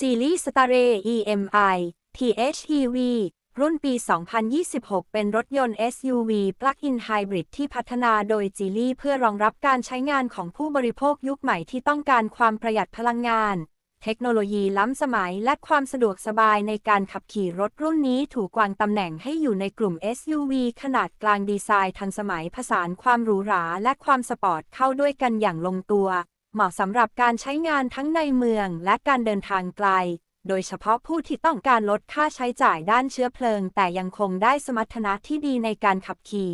จีลีสตาร์เร EMI THEV รุ่นปี 2026 เป็นรถยนต์ SUV Plug-in Hybrid ที่พัฒนาโดยจีลีเพื่อรองรับการใช้งานของผู้บริโภคยุคใหม่ที่ต้องการความประหยัดพลังงาน เทคโนโลยีล้ำสมัยและความสะดวกสบายในการขับขี่รถรุ่นนี้ถูกวางตำแหน่งให้อยู่ในกลุ่ม SUV ขนาดกลางดีไซน์ทันสมัยผสานความหรูหราและความสปอร์ตเข้าด้วยกันอย่างลงตัว เหมาะสำหรับการใช้งานทั้งในเมืองและการเดินทางไกล โดยเฉพาะผู้ที่ต้องการลดค่าใช้จ่ายด้านเชื้อเพลิง แต่ยังคงได้สมรรถนะที่ดีในการขับขี่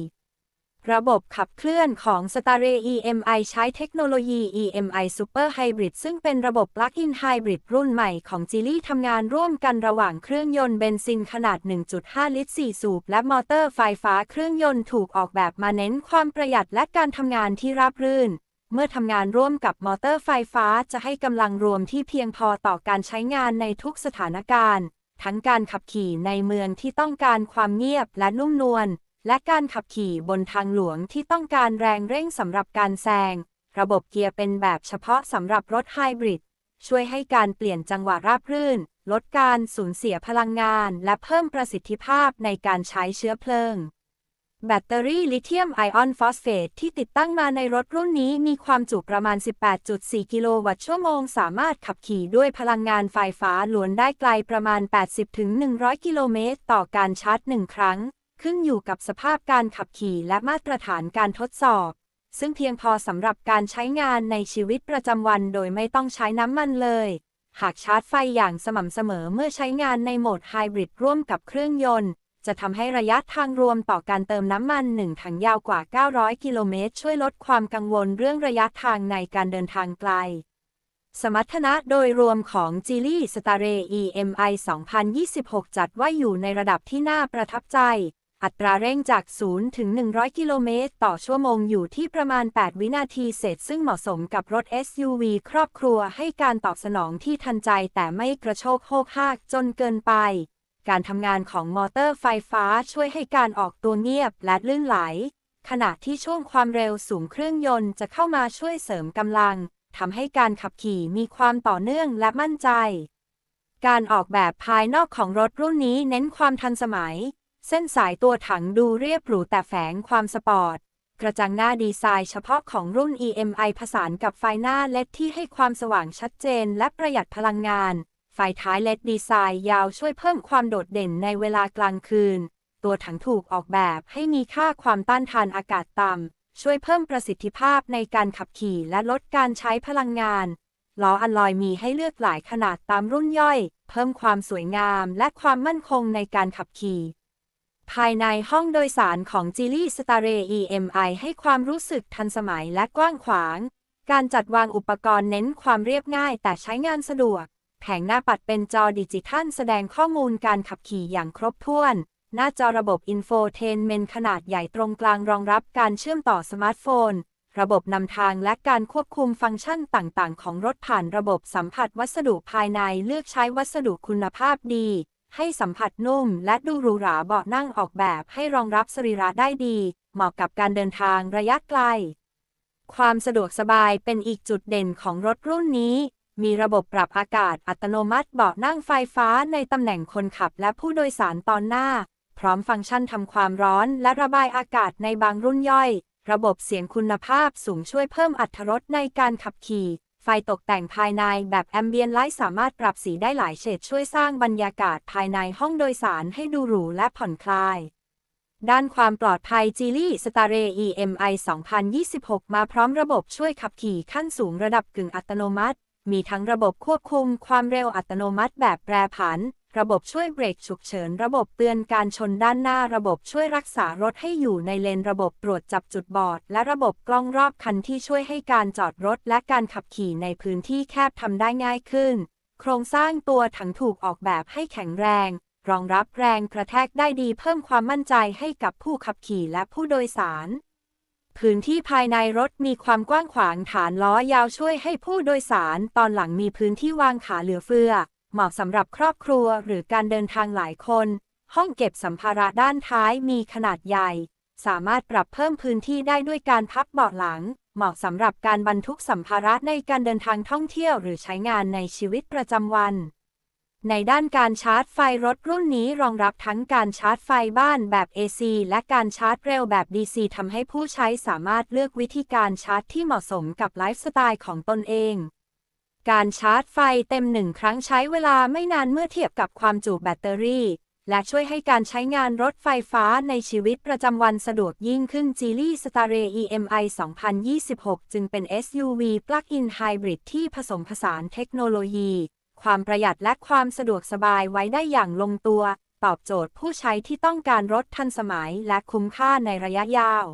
ระบบขับเคลื่อนของ s t a r e EMI ใช้เทคโนโลยี EMI Super Hybrid ซึ่งเป็นระบบ Plug-in Hybrid รุ่นใหม่ของ g ีลี่ทำงานร่วมกันระหว่างเครื่องยนต์เบนซินขนาด 1.5 ลิตร 4 สูบ และมอเตอร์ไฟฟ้าเครื่องยนต์ถูกออกแบบมาเน้นความประหยัดและการทำงานที่ราบรื่น เมื่อทำงานร่วมกับมอเตอร์ไฟฟ้าจะให้กำลังรวมที่เพียงพอต่อการใช้งานในทุกสถานการณ์ ทั้งการขับขี่ในเมืองที่ต้องการความเงียบและนุ่มนวล และการขับขี่บนทางหลวงที่ต้องการแรงเร่งสำหรับการแซง ระบบเกียร์เป็นแบบเฉพาะสำหรับรถไฮบริด ช่วยให้การเปลี่ยนจังหวะราบรื่น ลดการสูญเสียพลังงาน และเพิ่มประสิทธิภาพในการใช้เชื้อเพลิง แบตเตอรี่ลิเธียมไอออนฟอสเฟตที่ติดตั้งมาในรถรุ่นนี้มีความจุประมาณ 18.4 กิโลวัตต์ชั่วโมง สามารถขับขี่ด้วยพลังงานไฟฟ้าล้วนได้ไกลประมาณ 80-100 กิโลเมตร ต่อการชาร์จหนึ่งครั้ง ขึ้นอยู่กับสภาพการขับขี่และมาตรฐานการทดสอบ ซึ่งเพียงพอสำหรับการใช้งานในชีวิตประจำวันโดยไม่ต้องใช้น้ำมันเลย หากชาร์จไฟอย่างสม่ำเสมอเมื่อใช้งานในโหมดไฮบริดร่วมกับเครื่องยนต์ จะทำให้ระยะทางรวมต่อการเติมน้ำมัน 1 ถังยาวกว่า 900 กิโลเมตร ช่วยลดความกังวลเรื่องระยะทางในการเดินทางไกล สมรรถนะโดยรวมของ g ีลี่สตาร์เร EMI 2026 จัดว่าอยู่ในระดับที่น่าประทับใจ อัตราเร่งจาก 0 ถึง 100 กิโลเมตร ต่อชั่วโมงอยู่ที่ประมาณ 8 วินาทีเศษ ซึ่งเหมาะสมกับรถ SUV ครอบครัวให้การตอบสนองที่ทันใจแต่ไม่กระโชกโฮกฮากจนเกินไป การทำงานของมอเตอร์ไฟฟ้าช่วยให้การออกตัวเงียบและลื่นไหล ขณะที่ช่วงความเร็วสูงเครื่องยนต์จะเข้ามาช่วยเสริมกำลังทำให้การขับขี่มีความต่อเนื่องและมั่นใจ การออกแบบภายนอกของรถรุ่นนี้เน้นความทันสมัย เส้นสายตัวถังดูเรียบหรูแต่แฝงความสปอร์ต กระจังหน้าดีไซน์เฉพาะของรุ่น EMI ผสานกับไฟหน้าเลดที่ให้ความสว่างชัดเจนและประหยัดพลังงาน ไฟท้ายเลดดีไซน์ยาวช่วยเพิ่มความโดดเด่นในเวลากลางคืน ตัวถังถูกออกแบบให้มีค่าความต้านทานอากาศต่ำ ช่วยเพิ่มประสิทธิภาพในการขับขี่และลดการใช้พลังงานล้ออัลลอยมีให้เลือกหลายขนาดตามรุ่นย่อย เพิ่มความสวยงามและความมั่นคงในการขับขี่ภายในห้องโดยสารของ g ีลี่สตาร์เร EMI ให้ความรู้สึกทันสมัยและกว้างขวาง การจัดวางอุปกรณ์เน้นความเรียบง่ายแต่ใช้งานสะดวก แผงหน้าปัดเป็นจอดิจิทัลแสดงข้อมูลการขับขี่อย่างครบถ้วน หน้าจอระบบอินโฟเทนเมนขนาดใหญ่ตรงกลางรองรับการเชื่อมต่อสมาร์ทโฟน ระบบนำทางและการควบคุมฟังก์ชันต่างๆ ของรถผ่านระบบสัมผัสวัสดุภายในเลือกใช้วัสดุคุณภาพดี ให้สัมผัสนุ่ม และดูหรูหราเบาะนั่งออกแบบให้รองรับสรีระได้ดี เหมาะกับการเดินทางระยะไกล ความสะดวกสบายเป็นอีกจุดเด่นของรถรุ่นนี้ มีระบบปรับอากาศอัตโนมัติเบาะนั่งไฟฟ้าในตำแหน่งคนขับและผู้โดยสารตอนหน้า พร้อมฟังก์ชันทำความร้อนและระบายอากาศในบางรุ่นย่อย ระบบเสียงคุณภาพสูงช่วยเพิ่มอรรถรสในการขับขี่ ไฟตกแต่งภายในแบบแอมเบียนไลท์สามารถปรับสีได้หลายเฉดช่วยสร้างบรรยากาศภายในห้องโดยสารให้ดูหรูและผ่อนคลายด้านความปลอดภัย g ีลี่สตาร์เร EMI 2026 มาพร้อมระบบช่วยขับขี่ขั้นสูงระดับกึ่งอัตโนมัติ มีทั้งระบบควบคุมความเร็วอัตโนมัติแบบแปรผัน ระบบช่วยเบรกฉุกเฉิน ระบบเตือนการชนด้านหน้า ระบบช่วยรักษารถให้อยู่ในเลน ระบบตรวจจับจุดบอด และระบบกล้องรอบคันที่ช่วยให้การจอดรถและการขับขี่ในพื้นที่แคบทำได้ง่ายขึ้น โครงสร้างตัวถังถูกออกแบบให้แข็งแรง รองรับแรงกระแทกได้ดีเพิ่มความมั่นใจให้กับผู้ขับขี่และผู้โดยสาร พื้นที่ภายในรถมีความกว้างขวางฐานล้อยาวช่วยให้ผู้โดยสารตอนหลังมีพื้นที่วางขาเหลือเฟือ เหมาะสำหรับครอบครัวหรือการเดินทางหลายคน ห้องเก็บสัมภาระด้านท้ายมีขนาดใหญ่ สามารถปรับเพิ่มพื้นที่ได้ด้วยการพับเบาะหลัง เหมาะสำหรับการบรรทุกสัมภาระในการเดินทางท่องเที่ยวหรือใช้งานในชีวิตประจำวัน ในด้านการชาร์จไฟรถรุ่นนี้รองรับทั้งการชาร์จไฟบ้านแบบ AC และการชาร์จเร็วแบบ DC ทำให้ผู้ใช้สามารถเลือกวิธีการชาร์จที่เหมาะสมกับไลฟ์สไตล์ของตนเอง การชาร์จไฟเต็มหนึ่งครั้งใช้เวลาไม่นานเมื่อเทียบกับความจุแบตเตอรี่ และช่วยให้การใช้งานรถไฟฟ้าในชีวิตประจำวันสะดวกยิ่งขึ้น g ีลี่สตาร์เร EMI 2026 จึงเป็น SUV Plug-in Hybrid ที่ผสมผสานเทคโนโลยี ความประหยัดและความสะดวกสบายไว้ได้อย่างลงตัว ตอบโจทย์ผู้ใช้ที่ต้องการรถทันสมัยและคุ้มค่าในระยะยาว